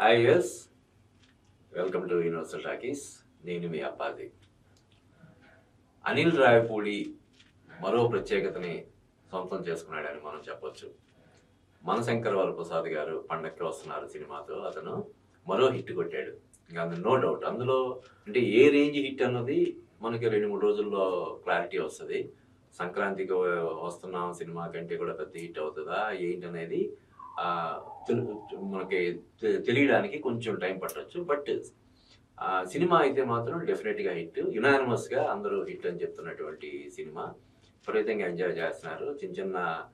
Hi yes welcome to Universal Talkies నేను మీ అప్పాది అనిల్ రాయపూడి మరో ప్రత్యేకతని సొంతం చేసుకున్నాడని మనం చెప్పొచ్చు. మనశంకర్ వరప్రసాద్ గారు పండక్కి వస్తున్నారు సినిమాతో. అతను మరో హిట్ కొట్టాడు. ఇంకా అందులో నో డౌట్. అందులో అంటే ఏ రేంజ్ హిట్ అన్నది మనకి రెండు మూడు రోజుల్లో క్లారిటీ వస్తుంది. సంక్రాంతికి వస్తున్నాం సినిమా కంటే కూడా పెద్ద హిట్ అవుతుందా? ఏంటి అనేది మనకి తెలియడానికి కొంచెం టైం పట్టవచ్చు బట్ సినిమా అయితే మాత్రం డెఫినెట్గా హిట్. యునానిమస్గా అందరూ హిట్ అని చెప్తున్నటువంటి సినిమా. విపరీతంగా ఎంజాయ్ చేస్తున్నారు. చిన్న చిన్న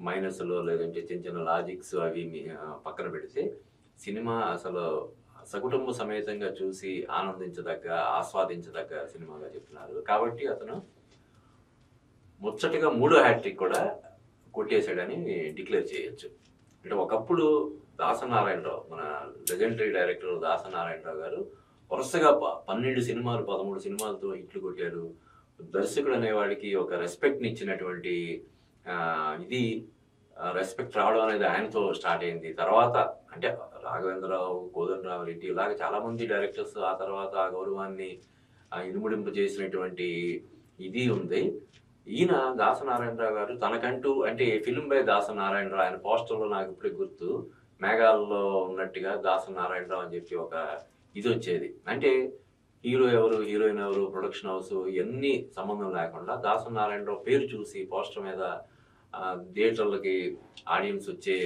మైనస్లో లేదంటే చిన్న చిన్న లాజిక్స్ అవి మీ- పక్కన పెడితే సినిమా అసలు సకుటుంబ సమేతంగా చూసి ఆనందించదగ్గ ఆస్వాదించదగ్గ సినిమాగా చెప్తున్నారు. కాబట్టి అతను ముచ్చటగా మూడో హ్యాట్రిక్ కూడా కొట్టేశాడని డిక్లేర్ చేయొచ్చు. అంటే ఒకప్పుడు దాసనారాయణరావు మన లెజెండరీ డైరెక్టర్ దాసనారాయణరావు గారు వరుసగా పన్నెండు సినిమాలు పదమూడు సినిమాలతో హిట్లు కొట్టారు. దర్శకుడు అనేవాడికి ఒక రెస్పెక్ట్ని ఇచ్చినటువంటి ఇది రెస్పెక్ట్ రావడం అనేది ఆయనతో స్టార్ట్ అయింది. తర్వాత అంటే రాఘవేంద్రరావు కోదండరావు రెడ్డి ఇలాగ చాలామంది డైరెక్టర్స్ ఆ తర్వాత ఆ గౌరవాన్ని ఆ, ఇనుముడింపు చేసినటువంటి ఇది ఉంది. ఈయన దాసనారాయణరావు గారు తనకంటూ అంటే ఫిల్మ్ బై దాసనారాయణరావు ఆయన పోస్టర్లో నాకు ఇప్పుడే గుర్తు. మేఘాల్లో ఉన్నట్టుగా దాసనారాయణరావు అని చెప్పి ఒక ఇది వచ్చేది. అంటే హీరో ఎవరు హీరోయిన్ ఎవరు ప్రొడక్షన్ హౌస్ ఇవన్నీ సంబంధం లేకుండా దాసనారాయణరావు పేరు చూసి పోస్టర్ మీద థియేటర్లకి ఆడియన్స్ వచ్చే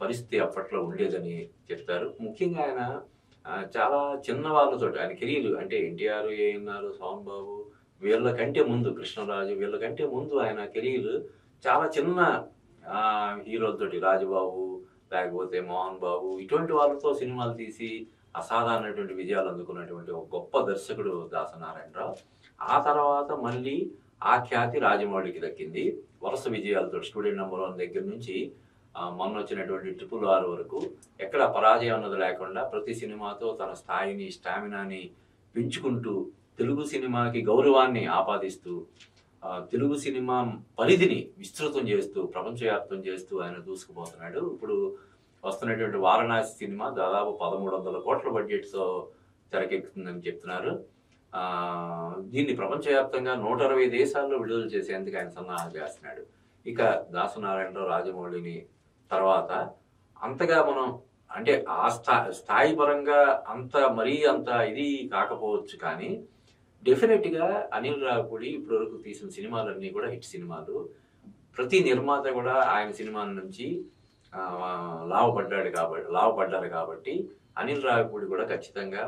పరిస్థితి అప్పట్లో ఉండేదని చెప్తారు ముఖ్యంగా ఆయన చాలా చిన్న వాళ్ళతో ఆయన కెరీర్ అంటే ఎన్టీఆర్ ఏఎన్ఆర్ స్వామిబాబు వీళ్ళకంటే ముందు కృష్ణరాజు వీళ్ళకంటే ముందు ఆయన కెరీర్ చాలా చిన్న హీరోలతోటి రాజుబాబు లేకపోతే మోహన్ బాబు ఇటువంటి వాళ్ళతో సినిమాలు తీసి అసాధారణటువంటి విజయాలు అందుకున్నటువంటి ఒక గొప్ప దర్శకుడు దాసనారాయణరావు. ఆ తర్వాత మళ్ళీ ఆ ఖ్యాతి రాజమౌళికి దక్కింది. వరుస విజయాలతో స్టూడెంట్ నెంబర్ వన్ దగ్గర నుంచి మొన్న వచ్చినటువంటి ట్రిపుల్ ఆర్ వరకు ఎక్కడ పరాజయం అన్నది లేకుండా ప్రతి సినిమాతో తన స్థాయిని స్టామినాని పెంచుకుంటూ తెలుగు సినిమాకి గౌరవాన్ని ఆపాదిస్తూ తెలుగు సినిమా పరిధిని విస్తృతం చేస్తూ ప్రపంచవ్యాప్తం చేస్తూ ఆయన దూసుకుపోతున్నాడు. ఇప్పుడు వస్తున్నటువంటి వారణాసి సినిమా దాదాపు పదమూడు వందల కోట్ల బడ్జెట్తో తెరకెక్కుతుందని చెప్తున్నారు. దీన్ని ప్రపంచవ్యాప్తంగా నూట అరవై దేశాల్లో విడుదల చేసేందుకు ఆయన సన్నాహాలు చేస్తున్నాడు. ఇక దాసనారాయణరావు రాజమౌళిని తర్వాత అంతగా మనం అంటే ఆ స్థా స్థాయి పరంగా అంత మరీ అంత ఇది కాకపోవచ్చు కానీ డెఫినెట్గా అనిల్ రాఘూడి ఇప్పటి వరకు తీసిన సినిమాలన్నీ కూడా హిట్ సినిమాలు. ప్రతి నిర్మాత కూడా ఆయన సినిమాల నుంచి ఆ, లాభపడ్డాడు కాబట్టి లాభపడ్డారు కాబట్టి అనిల్ రాకుడి కూడా ఖచ్చితంగా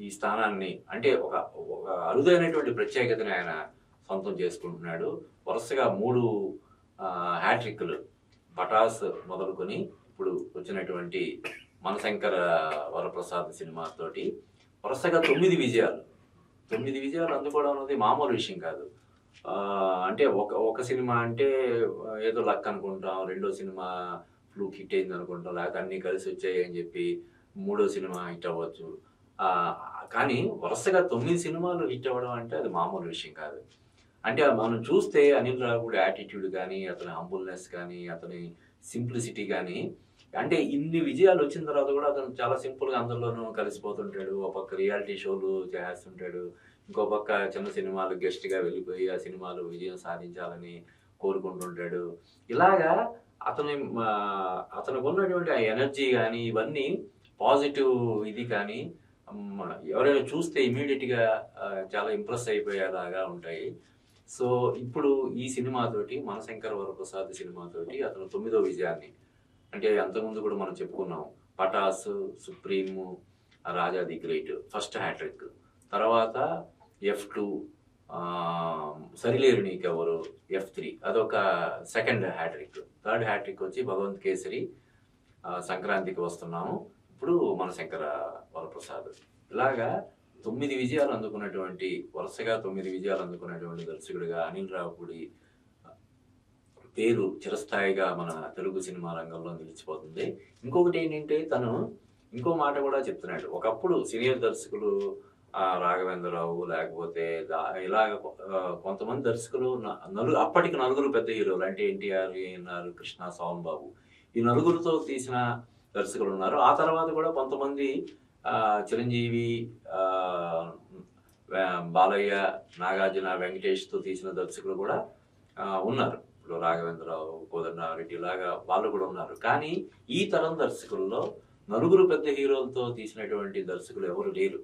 ఈ స్థానాన్ని అంటే ఒక ఒక అరుదైనటువంటి ప్రత్యేకతను ఆయన సొంతం చేసుకుంటున్నాడు. వరుసగా మూడు హ్యాట్రిక్లు పటాస్ మొదలుకొని ఇప్పుడు వచ్చినటువంటి మనశంకర వరప్రసాద్ సినిమాతోటి వరుసగా తొమ్మిది విజయాలు. తొమ్మిది విజయాలు అందుకోవడం అనేది మామూలు విషయం కాదు. అంటే ఒక ఒక సినిమా అంటే ఏదో లక్ అనుకుంటాం రెండో సినిమా ఫ్లూక్ హిట్ అయింది అనుకుంటాం లేకపోతే అన్నీ కలిసి వచ్చాయి అని చెప్పి మూడో సినిమా హిట్ అవ్వచ్చు. కానీ వరుసగా తొమ్మిది సినిమాలు హిట్ అవ్వడం అంటే అది మామూలు విషయం కాదు. అంటే మనం చూస్తే అనిల్ రావుడి యాటిట్యూడ్ కానీ అతని హంబుల్నెస్ కానీ అతని సింప్లిసిటీ కానీ అంటే ఇన్ని విజయాలు వచ్చిన తర్వాత కూడా అతను చాలా సింపుల్గా అందరిలోనూ కలిసిపోతుంటాడు. ఒక పక్క రియాలిటీ షోలు చేస్తుంటాడు. ఇంకో పక్క చిన్న సినిమాలు గెస్ట్గా వెళ్ళిపోయి ఆ సినిమాలు విజయం సాధించాలని కోరుకుంటుంటాడు. ఇలాగా అతని అతనికి ఉన్నటువంటి ఆ ఎనర్జీ కానీ ఇవన్నీ పాజిటివ్ ఇది కానీ ఎవరైనా చూస్తే ఇమీడియట్గా చాలా ఇంప్రెస్ అయిపోయేలాగా ఉంటాయి. సో ఇప్పుడు ఈ సినిమాతోటి మనశంకర వరప్రసాద్ సినిమాతోటి అతను తొమ్మిదో విజయాన్ని అంటే అంతకుముందు కూడా మనం చెప్పుకున్నాం Pataas supreme Raja the great first hattrick. తర్వాత F two Sarileru Neekevaru F three. అదొక సెకండ్ హ్యాట్రిక్. థర్డ్ హ్యాట్రిక్ వచ్చి భగవంత్ కేసరి సంక్రాంతికి వస్తున్నాము. ఇప్పుడు మన శంకర వరప్రసాద్. ఇలాగా తొమ్మిది విజయాలు అందుకున్నటువంటి వరుసగా తొమ్మిది విజయాలు అందుకున్నటువంటి దర్శకుడిగా అనిల్ రావుడి పేరు చిరస్థాయిగా మన తెలుగు సినిమా రంగంలో నిలిచిపోతుంది. ఇంకొకటి ఏంటంటే తను ఇంకో మాట కూడా చెప్తున్నాడు. ఒకప్పుడు సీనియర్ దర్శకులు రాఘవేంద్రరావు లేకపోతే ఇలా ఇలాగ కొంతమంది దర్శకులు నలుగురు అప్పటికి నలుగురు పెద్ద హీరోలు అంటే ఎన్టీఆర్ ఏఎన్ఆర్ కృష్ణ సోహన్ బాబు ఈ నలుగురితో తీసిన దర్శకులు ఉన్నారు. ఆ తర్వాత కూడా కొంతమంది చిరంజీవి బాలయ్య నాగార్జున వెంకటేష్తో తీసిన దర్శకులు కూడా ఉన్నారు. ఇప్పుడు రాఘవేంద్రరావు కోదండరెడ్డి లాగా వాళ్ళు కూడా ఉన్నారు. కానీ ఈ తరం దర్శకుల్లో నలుగురు పెద్ద హీరోలతో తీసినటువంటి దర్శకులు ఎవరు లేరు.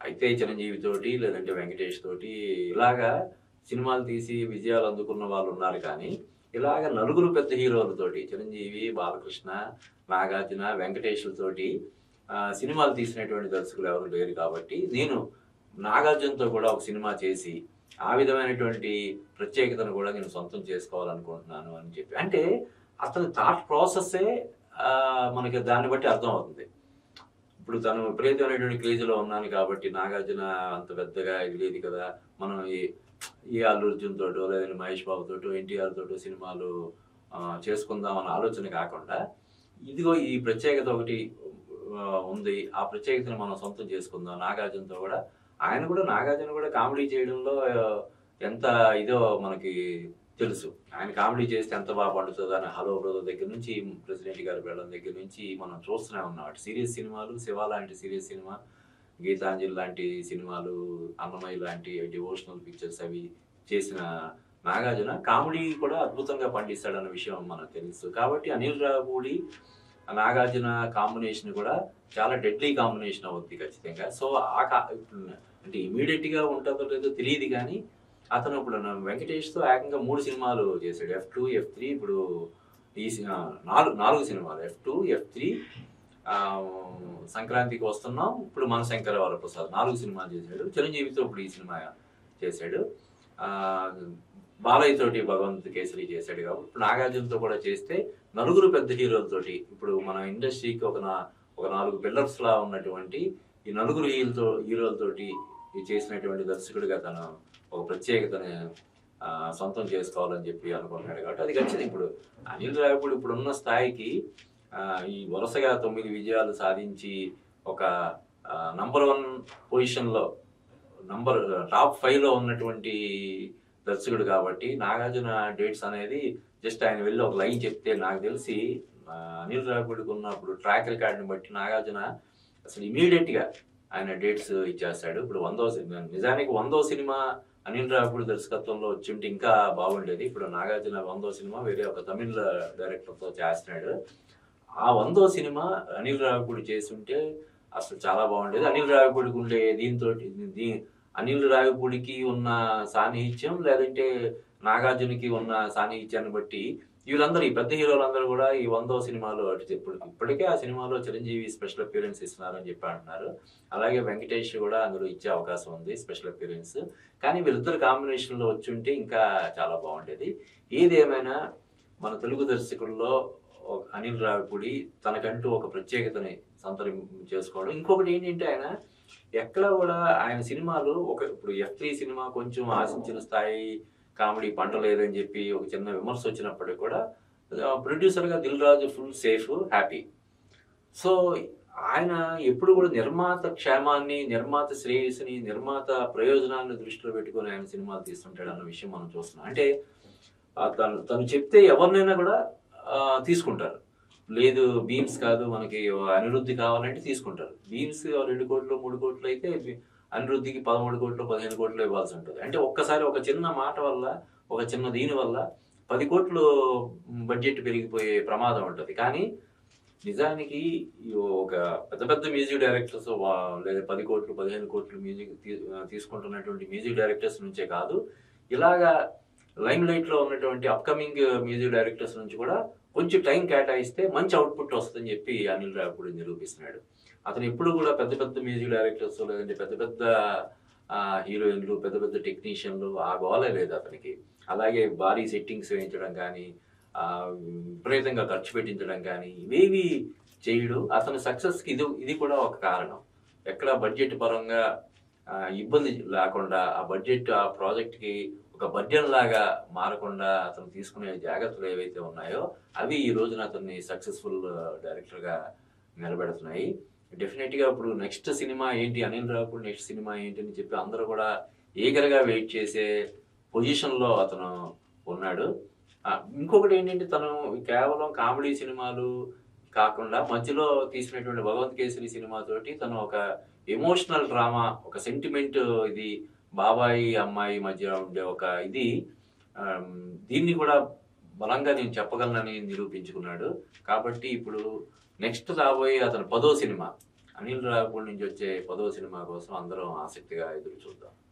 అయితే చిరంజీవి తోటి లేదంటే వెంకటేష్ తోటి ఇలాగా సినిమాలు తీసి విజయాలు అందుకున్న వాళ్ళు ఉన్నారు కానీ ఇలాగ నలుగురు పెద్ద హీరోలతోటి చిరంజీవి బాలకృష్ణ నాగార్జున వెంకటేష్లతోటి సినిమాలు తీసినటువంటి దర్శకులు ఎవరు లేరు కాబట్టి నేను నాగార్జునతో కూడా ఒక సినిమా చేసి ఆ విధమైనటువంటి ప్రత్యేకతను కూడా నేను సొంతం చేసుకోవాలనుకుంటున్నాను అని చెప్పి. అంటే అతని థాట్ ప్రాసెస్సే మనకి దాన్ని బట్టి అర్థం అవుతుంది. ఇప్పుడు తను విపరీతమైనటువంటి క్రేజ్లో ఉన్నాను కాబట్టి నాగార్జున అంత పెద్దగా లేదు కదా. మనం ఈ ఈ అల్లు అర్జున్ తోటో లేదంటే మహేష్ బాబు తోటో ఎన్టీఆర్ తోటో సినిమాలు చేసుకుందాం అన్న ఆలోచన కాకుండా ఇదిగో ఈ ప్రత్యేకత ఒకటి ఉంది. ఆ ప్రత్యేకతను మనం సొంతం చేసుకుందాం. నాగార్జునతో కూడా ఆయన కూడా నాగార్జున కూడా కామెడీ చేయడంలో ఎంత ఇదో మనకి తెలుసు. ఆయన కామెడీ చేస్తే ఎంత బాగా పండుతుంది అని హలో బ్రదర్ దగ్గర నుంచి ప్రెసిడెంట్ గారి వెళ్ళడం దగ్గర నుంచి మనం చూస్తూనే ఉన్నాం. అటు సీరియస్ సినిమాలు శివ లాంటి సీరియస్ సినిమా గీతాంజలి లాంటి సినిమాలు అన్నమయ్య లాంటి డివోషనల్ పిక్చర్స్ అవి చేసిన నాగార్జున కామెడీ కూడా అద్భుతంగా పండిస్తాడన్న విషయం మనకు తెలుసు. కాబట్టి అనిల్ రావుడి నాగార్జున కాంబినేషన్ కూడా చాలా డెడ్లీ కాంబినేషన్ అవుద్ది ఖచ్చితంగా. సో ఆ కా అంటే ఇమీడియట్గా ఉంటుందో లేదో తెలియదు కానీ అతను ఇప్పుడు నా వెంకటేష్తో ఏకంగా మూడు సినిమాలు చేశాడు. ఎఫ్ టూ ఎఫ్ త్రీ ఇప్పుడు ఈ నాలుగు నాలుగు సినిమాలు. ఎఫ్ టూ ఎఫ్ త్రీ సంక్రాంతికి వస్తున్నాం. ఇప్పుడు మన శంకర వరప్రసాద్ నాలుగు సినిమాలు చేశాడు. చిరంజీవితో ఇప్పుడు ఈ సినిమా చేశాడు. బాలయ్యతోటి బాలయ్య తోటి భగవంత్ కేసరి చేశాడు కాబట్టి ఇప్పుడు నాగార్జునతో కూడా చేస్తే నలుగురు పెద్ద హీరోలతోటి ఇప్పుడు మన ఇండస్ట్రీకి ఒక ఒక నాలుగు పిల్లర్స్లా ఉన్నటువంటి ఈ నలుగురు హీరోలతో హీరోలతోటి చేసినటువంటి దర్శకుడిగా తను ఒక ప్రత్యేకతని సొంతం చేసుకోవాలని చెప్పి అనుకుంటున్నాడు కాబట్టి అది ఖచ్చితంగా ఇప్పుడు అనిల్ రావిపూడి ఇప్పుడు ఉన్న స్థాయికి ఈ వరుసగా తొమ్మిది విజయాలు సాధించి ఒక నంబర్ వన్ పొజిషన్లో నంబర్ టాప్ ఫైవ్లో ఉన్నటువంటి దర్శకుడు కాబట్టి నాగార్జున డేట్స్ అనేది జస్ట్ ఆయన వెళ్ళి ఒక లైన్ చెప్తే నాకు తెలిసి అనిల్ రావిపూడికి ఉన్నప్పుడు ట్రాక్ రికార్డుని బట్టి నాగార్జున అసలు ఇమీడియట్గా ఆయన డేట్స్ ఇచ్చేస్తాడు. ఇప్పుడు వందో సినిమా నిజానికి వందో సినిమా అనిల్ రావిపూడి దర్శకత్వంలో వచ్చి ఉంటే ఇంకా బాగుండేది. ఇప్పుడు నాగార్జున వందో సినిమా వేరే ఒక తమిళ డైరెక్టర్తో చేస్తున్నాడు. ఆ వందో సినిమా అనిల్ రావిపూడి చేస్తుంటే అసలు చాలా బాగుండేది. అనిల్ రావిపూడికి ఉండే దీంతో దీ అనిల్ రావిపూడికి ఉన్న సాన్నిహిత్యం లేదంటే నాగార్జునకి ఉన్న సాన్నిహిత్యాన్ని బట్టి వీళ్ళందరూ ఈ పెద్ద హీరోలందరూ కూడా ఈ వందో సినిమాలు అటు ఇప్పుడు ఇప్పటికే ఆ సినిమాలో చిరంజీవి స్పెషల్ అపీరెన్స్ ఇస్తున్నారని చెప్పి అంటున్నారు. అలాగే వెంకటేష్ కూడా అందులో ఇచ్చే అవకాశం ఉంది స్పెషల్ అపీరెన్స్ కానీ వీళ్ళిద్దరు కాంబినేషన్లో వచ్చి ఉంటే ఇంకా చాలా బాగుండేది. ఏదేమైనా మన తెలుగు దర్శకుల్లో అనిల్ రావిపూడి తనకంటూ ఒక ప్రత్యేకతని సంతరం చేసుకోవడం. ఇంకొకటి ఏంటంటే ఆయన ఎక్కడ కూడా ఆయన సినిమాలు ఒక ఇప్పుడు ఎఫ్ త్రీ సినిమా కొంచెం ఆశించిన స్థాయి కామెడీ పంట లేదని చెప్పి ఒక చిన్న విమర్శ వచ్చినప్పటికీ కూడా ప్రొడ్యూసర్గా Dil Raju full safe happy so ఆయన ఎప్పుడు కూడా నిర్మాత క్షేమాన్ని నిర్మాత శ్రేయస్సుని నిర్మాత ప్రయోజనాన్ని దృష్టిలో పెట్టుకొని ఆయన సినిమాలు తీస్తుంటాడు అన్న విషయం మనం చూస్తున్నాం. అంటే తను తను చెప్తే ఎవరినైనా కూడా తీసుకుంటారు. లేదు బీమ్స్ కాదు మనకి అనిరుద్ధి కావాలంటే తీసుకుంటారు. బీమ్స్ రెండు కోట్లు మూడు కోట్లు అయితే అనిరుద్ధికి పదమూడు కోట్లు పదిహేను కోట్లు ఇవ్వాల్సి ఉంటుంది. అంటే ఒక్కసారి ఒక చిన్న మాట వల్ల ఒక చిన్న దీని వల్ల పది కోట్లు బడ్జెట్ పెరిగిపోయే ప్రమాదం ఉంటుంది. కానీ నిజానికి ఒక పెద్ద పెద్ద మ్యూజిక్ డైరెక్టర్స్ లేదా పది కోట్లు పదిహేను కోట్లు మ్యూజిక్ తీసుకుంటున్నటువంటి మ్యూజిక్ డైరెక్టర్స్ నుంచే కాదు ఇలాగా లైమ్ లైట్లో ఉన్నటువంటి అప్కమింగ్ మ్యూజిక్ డైరెక్టర్స్ నుంచి కూడా కొంచెం టైం కేటాయిస్తే మంచి అవుట్పుట్ వస్తుందని చెప్పి అనిల్ రావిపూడి నిరూపిస్తున్నాడు. అతను ఎప్పుడు కూడా పెద్ద పెద్ద మ్యూజిక్ డైరెక్టర్స్ లేదంటే పెద్ద పెద్ద హీరోయిన్లు పెద్ద పెద్ద టెక్నీషియన్లు ఆ గోలే లేదు అతనికి. అలాగే భారీ సెట్టింగ్స్ వేయించడం కానీ విపరీతంగా ఖర్చు పెట్టించడం కానీ ఇవేవి చేయడు. అతని సక్సెస్కి ఇది ఇది కూడా ఒక కారణం. ఎక్కడ బడ్జెట్ పరంగా ఇబ్బంది లేకుండా ఆ బడ్జెట్ ఆ ప్రాజెక్ట్కి ఒక బడ్జెట్ లాగా మారకుండా అతను తీసుకునే జాగ్రత్తలు ఏవైతే ఉన్నాయో అవి ఈ రోజున అతన్ని సక్సెస్ఫుల్ డైరెక్టర్గా నిలబెడుతున్నాయి. డెఫినెట్గా ఇప్పుడు నెక్స్ట్ సినిమా ఏంటి? అనిల్ రావుపూడి నెక్స్ట్ సినిమా ఏంటి అని చెప్పి అందరూ కూడా ఈగర్గా వెయిట్ చేసే పొజిషన్లో అతను ఉన్నాడు. ఇంకొకటి ఏంటంటే తను కేవలం కామెడీ సినిమాలు కాకుండా మధ్యలో తీసినటువంటి భగవంత్ కేసరి సినిమా తోటి తను ఒక ఎమోషనల్ డ్రామా ఒక సెంటిమెంట్ ఇది బాబాయి అమ్మాయి మధ్య ఉండే ఒక ఇది దీన్ని కూడా బలంగా నేను చెప్పగలనని నిరూపించుకున్నాడు. కాబట్టి ఇప్పుడు నెక్స్ట్ రాబోయే అతను పదో సినిమా. అనిల్ రావుపూడి నుంచి వచ్చే పదో సినిమా కోసం అందరం ఆసక్తిగా ఎదురు చూద్దాం.